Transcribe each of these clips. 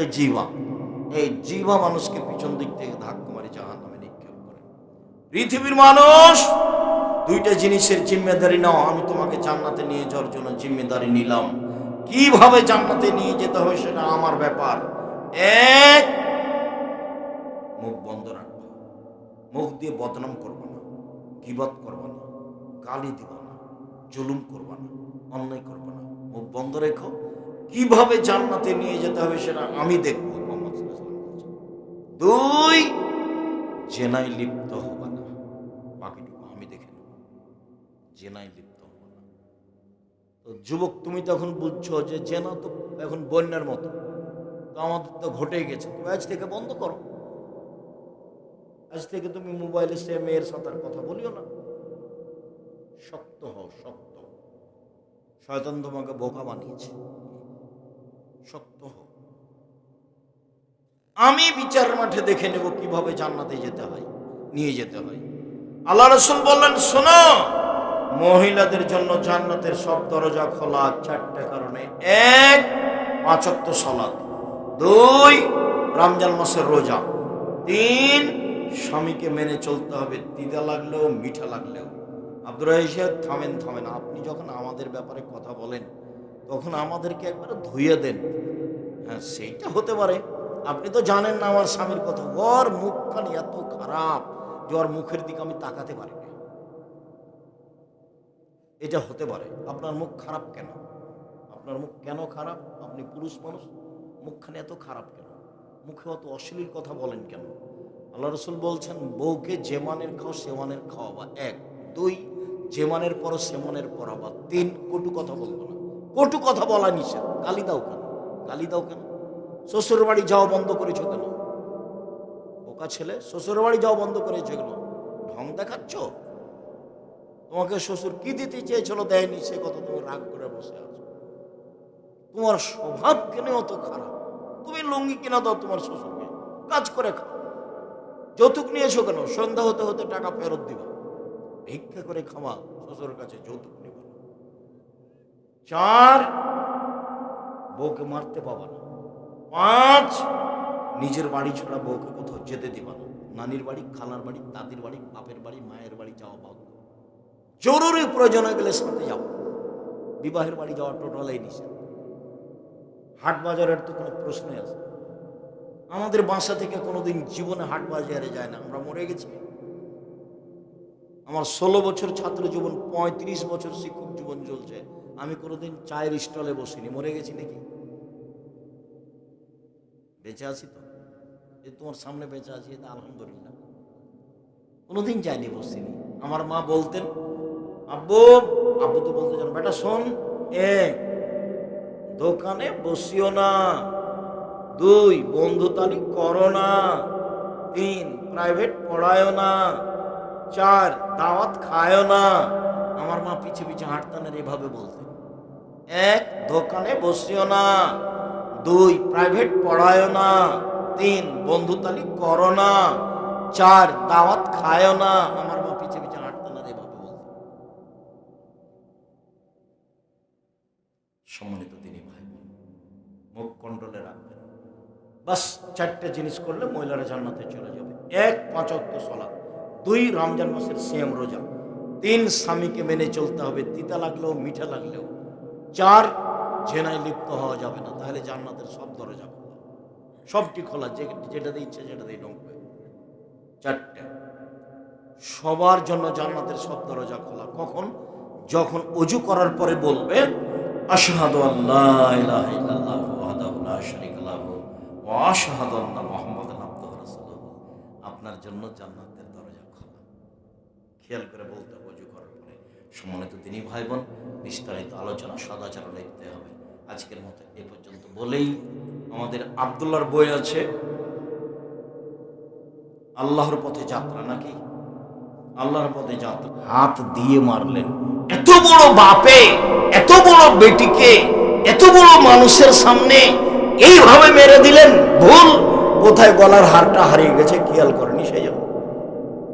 এই জিবা এই জিবা মানুষকে পিছন দিক থেকে ধাক্কা মারি জাহান নামে নিক্ষেপ করে। পৃথিবীর মানুষ, দুইটা জিনিসের জিম্মেদারি নাও, আমি তোমাকে জান্নাতে নিয়ে যাওয়ার জন্য জিম্মেদারি নিলাম। কীভাবে জান্নাতে নিয়ে যেতে হবে সেটা আমার ব্যাপার। এক, মুখ বন্ধ রাখবা। মুখ দিয়ে বদনাম করবা না, গিবত করবা না, গালি দিবা না, জুলুম করবা না, অন্যায় করবা না। মুখ বন্ধ রেখো। কীভাবে জান্নাতে নিয়ে যেতে হবে সেটা আমি দেখব। দুই, জেনায় লিপ্ত হবা না। বাকিটুকু আমি দেখে নেব। জেনায় লিপ্ত হবা না। তো যুবক, তুমি তখন বুঝছ যে জেনা তো এখন বন্যার মতো। তো আমাদের তো ঘটেই গেছে। তুমি আজ থেকে বন্ধ করো। আজ থেকে তুমি মোবাইলে সে মেয়ের সাঁতার কথা বলিও না। শক্ত হও, শক্ত শয়তান তোমাকে বোকা বানিয়েছে শক্ত হও আমি বিচার মাঠে দেখে নেব কীভাবে জান্নাতে যেতে হয়, নিয়ে যেতে হয়। আল্লাহ রসুল বললেন, শোনো, মহিলাদের জন্য জান্নাতের সব দরজা খোলা চারটে কারণে। এক, পাঁচক্ত সলাদ দুই, রমজান মাসের রোজা। তিন, স্বামীকে মেনে চলতে হবে দিদা লাগলেও, মিঠা লাগলেও। আব্দুর রহিসেদ থামেন থামেন, আপনি যখন আমাদের ব্যাপারে কথা বলেন, তখন আমাদেরকে একবারে ধুয়ে দেন। হ্যাঁ সেইটা হতে পারে। আপনি তো জানেন না আমার স্বামীর কথা। ওর মুখখানি এত খারাপ যে ওর মুখের দিকে আমি তাকাতে পারি এটা হতে পারে। আপনার মুখ খারাপ কেন? আপনার মুখ কেন খারাপ? আপনি পুরুষ মানুষ, মুখখানে এত খারাপ কেন? মুখে অত অশ্লীল কথা বলেন কেন? আল্লাহ রসুল বলছেন, বউকে যে মানের খাও, সে মানের খাওয়াবা এক, দুই, যে মানের পর, সে মানের পরাবা তিন। কটু কথা বলব না। কটু কথা বলা নিষেধ। গালি দাও কেন? গালি দাও কেন? শ্বশুর বাড়ি যাওয়া বন্ধ করেছ কেন? ওকা ছেলে শ্বশুর বাড়ি যাওয়া বন্ধ করেছ কেন? ঢং দেখাচ্ছ? তোমাকে শ্বশুর কি দিতে চেয়েছিল দেয়নি, সে কথা তুমি রাগ করে বসে আছো। তোমার স্বভাব কেন অত খারাপ? তুমি লুঙ্গি কিনা দাও তোমার শ্বশুরকে, কাজ করে খাও। যৌতুক নিয়েছো কেন? সন্ধ্যা হতে হতে টাকা ফেরত দিবা। ভিক্ষা করে খাওয়া শ্বশুরের কাছে যৌতুক নিবা। চার, বউকে মারতে পাবা না। পাঁচ। নিজের বাড়ি ছাড়া বউকে কোথাও যেতে দিবা না। নানির বাড়ি, খালার বাড়ি দাদির বাড়ি, বাপের বাড়ি, মায়ের বাড়ি যাওয়া বাদ জরুরি প্রয়োজন হয়ে গেলে সাথে যাও। বিবাহের বাড়ি যাওয়া টোটালাই নিষেধ। হাট বাজারের তো কোনো প্রশ্নই আছে। আমাদের বাসা থেকে কোনোদিন জীবনে হাট বাজারে যায় না। আমরা মরে গেছি। আমার ষোলো বছর ছাত্র জীবন, পঁয়ত্রিশ বছর শিক্ষক জীবন চলছে। আমি কোনোদিন চায়ের স্টলে বসিনি। মরে গেছি নাকি? বেঁচে আছি তো। এই তোমার সামনে বেঁচে আছি, এটা আলহামদুলিল্লাহ। কোনোদিন যাইনি বসিনি আমার মা বলতেন, আব্বু আব্বু তো বলতে জান, বেটা শোন, এ দোকানে বসিও না। দুই, বন্ধু তালি করো না। তিন, প্রাইভেট পড়ায়ও না। চার, দাওয়াত খায়ও না। আমার মা পিছে পিছে হাঁটতানের এভাবে বলতেন। এক, দোকানে বসিও না। দুই প্রাইভেট পড়ায়ও না। তিন, বন্ধু তালি করো না। চার, দাওয়াত খায়ও না। আমার মা পিছে পিছে হাঁটতানের এভাবে বলতেন সম্মানিত তিনি ভাই, মুখ কন্ট্রোলে রাখবেন। বাস, চারটে জিনিস করলে মহিলারা জান্নাতে চলে যাবে। এক পাঁচক্ত সলা দুই, রমজান মাসের সিএম রোজা। তিন, স্বামীকে মেনে চলতে হবে। তিতা লাগলেও, মিঠা লাগলেও। চার জেনায় লিপ্ত হওয়া যাবে না, তাহলে জান্নাতের সব দরজা খোলা। সবটি খোলা? যে যেটাতে ইচ্ছে সেটাতেই ঢুকবে। চারটে। সবার জন্য জান্নাতের সব দরজা খোলা। কখন? যখন অজু করার পরে বলবে, আশহাদু আল্লাহ ইলাহা ইল্লাল্লাহু ওয়াহদাহু লা শারীকা লাহু ওয়া আশহাদু আন্না মুহাম্মাদান আবদুহু রাসূলুহু। আপনার জন্য জান্নাতের দরজা খোলা। খেয়াল করে বলতে অজু করার পরে। সম্মানিত তিনি ভাই বোন, বিস্তারিত আলোচনা সদাচরণ লিখতে হবে। আজকের মতো এ পর্যন্ত বলেই আমাদের আবদুল্লাহর বই আছে, আল্লাহর পথে যাত্রা নাকি? আল্লাহর পথে যাত্রা। হাত দিয়ে মারলেন। এত বড় বাপে, এত বড় বেটিকে, এত বড় মানুষের সামনে এইভাবে মেরে দিলেন, ভুল। কোথায় গলার হারটা হারিয়ে গেছে, খেয়াল করেনি সেই জন্য।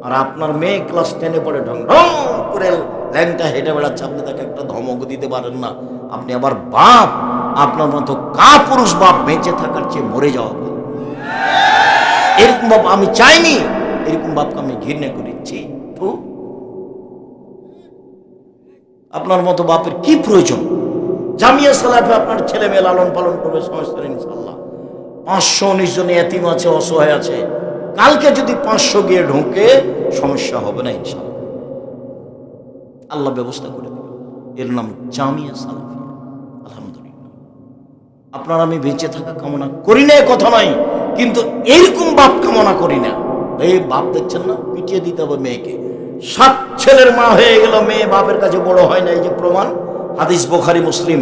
আর আপনার মেয়ে ক্লাস টেনে পড়ে ঢং ঢং করে ল্যাংটা হেঁটে বেড়াচ্ছে, আপনি তাকে একটা ধমক দিতে পারেন না। আপনি আবার বাপ, আপনার মতো কা পুরুষ বাপ বেঁচে থাকার চেয়ে মরে যাওয়া। এরকম বাপ আমি চাইনি, এরকম বাপকে আমি ঘৃণা করেছি। আপনার মতো বাপের কি প্রয়োজন? জামিয়া সালাফে আপনার ছেলে মেয়ে লালন পালন করবে সমস্যা ইনশাল্লাহ পাঁচশো উনিশ জন এতিম আছে, অসহায় আছে। কালকে যদি পাঁচশো গিয়ে ঢুকে, সমস্যা হবে না ইনশাল্লাহ আল্লাহ ব্যবস্থা করে দেবে এর নাম জামিয়া সালাফিয়া আলহামদুলিল্লাহ। আপনার আমি বেঁচে থাকা কামনা করি না কথা নয় কিন্তু এইরকম বাপ কামনা করি না। এই বাপ দেখছেন না? পিটিয়ে দিতে হবে মেয়েকে। সাত ছেলের মা হয়ে গেল, মেয়ে বাপের কাছে বড় হয় না, এই যে প্রমাণ। হাদিস বোখারি, মুসলিম।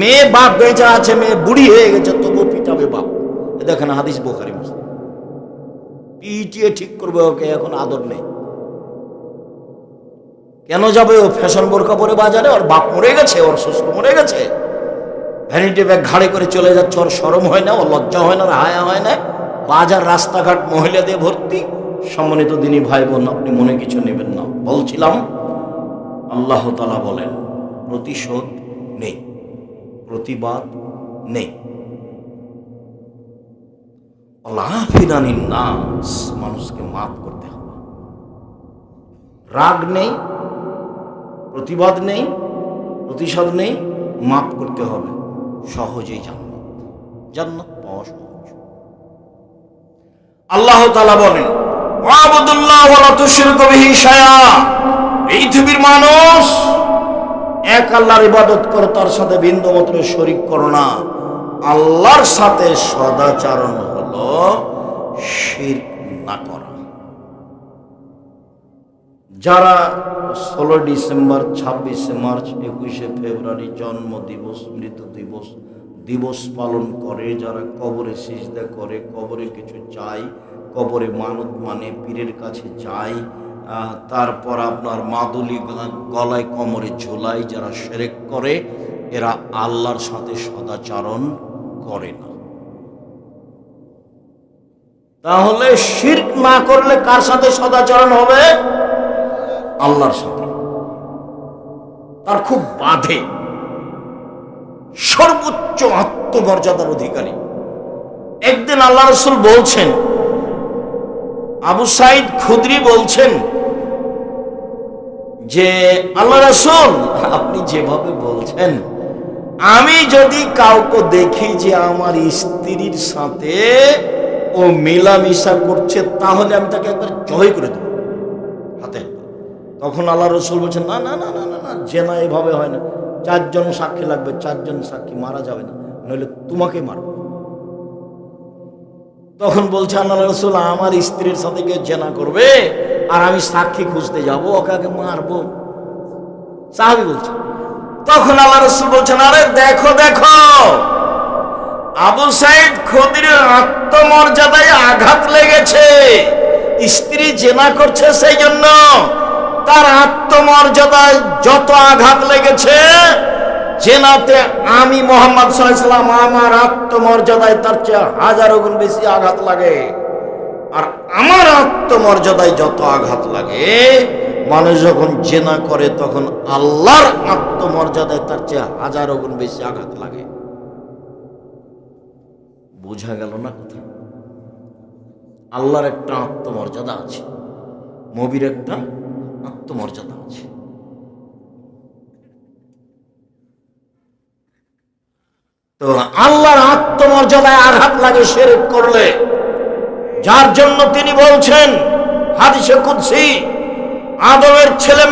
মেয়ে বাপ বেঁচে আছে, মেয়ে বুড়ি হয়ে গেছে, তবু পিটাবে বাপ। দেখেন হাদিস বোখারি, মুসলিম। পিটিয়ে ঠিক করবে ওকে, এখন আদর নেই। কেন যাবে? ও ফ্যাশন বোরকা পরে বাজারে, ওর বাপ মরে গেছে, ওর শ্বশুর মরে গেছে। ভ্যানিটি ব্যাগ ঘাড়ে করে চলে যাচ্ছে, ওর সরম হয় না ওর লজ্জা হয় না হায়া হয় না। বাজার, রাস্তাঘাট মহিলা দিয়ে ভর্তি। সম্মানিত দিনী ভাই বোন আপনি মনে কিছু নেবেন না? বলছিলাম, আল্লাহ তালা বলেন, প্রতিশোধ নেই, প্রতিবাদ নেই। নাস মানুষকে মাফ করতে হবে। রাগ নেই প্রতিবাদ নেই, প্রতিশোধ নেই, মাফ করতে হবে। সহজেই জান্নাত জান্নাত পাওয়া সহজ। আল্লাহ তাআলা বলেন পৃথিবীর মানুষ এক আল্লাহর ইবাদত করো, তার সাথে বিন্দু মাত্র শরিক করো না। আল্লাহর সাথে সদাচরণ হলো, শিরক না করা। যারা ষোলো ডিসেম্বর, ছাব্বিশে মার্চ, একুশে ফেব্রুয়ারি জন্ম দিবস মৃত্যু দিবস দিবস পালন করে, যারা কবরে সিজদা করে, কবরে কিছু চায়, কবরে মানত মানে পীরের কাছে যায় তারপর আপনার মাদুলি গলায় কমরে ঝোলাই যারা সেরেক করে, এরা আল্লাহর সাথে সদাচারণ করে না। তাহলে শির্ক না করলে কার সাথে সদাচরণ হবে? আল্লাহর সাথে তার খুব বাধে। সর্বোচ্চ আত্মমর্যাদার অধিকারী। একদিন আল্লাহ রসুল বলছেন, আবু সাইদ খুদরি বলছেন যে, আল্লাহ রসুল, আপনি যেভাবে বলছেন, আমি যদি কাউকে দেখি যে আমার স্ত্রীর সাথে ও মেলামেশা করছে, তাহলে আমি তাকে একবার জয় করে দেবো। হাতে তখন আল্লাহ রসুল বলছেন, না না না না না না, জেনা এভাবে হয় না। চারজন সাক্ষী লাগবে, চারজন সাক্ষী, মারা যাবে না, নইলে তোমাকে মারব। তখন বলছে আল্লাহ রসুল, আমার স্ত্রীর সাথে কেউ জেনা করবে, আর আমি সাক্ষী খুঁজতে যাব, ওকে মারবো। সাহাবি বলছে। তখন আল্লাহ রসুল বলছেন, আরে দেখো দেখো, আবু সাইদ খদিরের আত্মমর্যাদায় আঘাত লেগেছে। স্ত্রী জেনা করছে সেই জন্য তার আত্মমর্যাদায় যত আঘাত লেগেছে, জেনাতে আমি মোহাম্মদ সাল্লাম আমার আত্মমর্যাদায় তার চেয়ে হাজারো গুণ বেশি আঘাত লাগে। আর আমার আত্মমর্যাদায় যত আঘাত লাগে, মানুষ যখন জেনা করে, তখন আল্লাহর আত্মমর্যাদায় তার চেয়ে হাজারো গুণ বেশি আঘাত লাগে। বোঝা গেল না কথা? আল্লাহর একটা আত্মমর্যাদা আছে, নবীর একটা আত্মমর্যাদা আছে। তো আল্লাহর আত্মমর্যাদায় আঘাত লাগে সেরেক করলে, যার জন্য তিনি বলছেন, হাদিসে কুদ্সি, আদমের ছেলে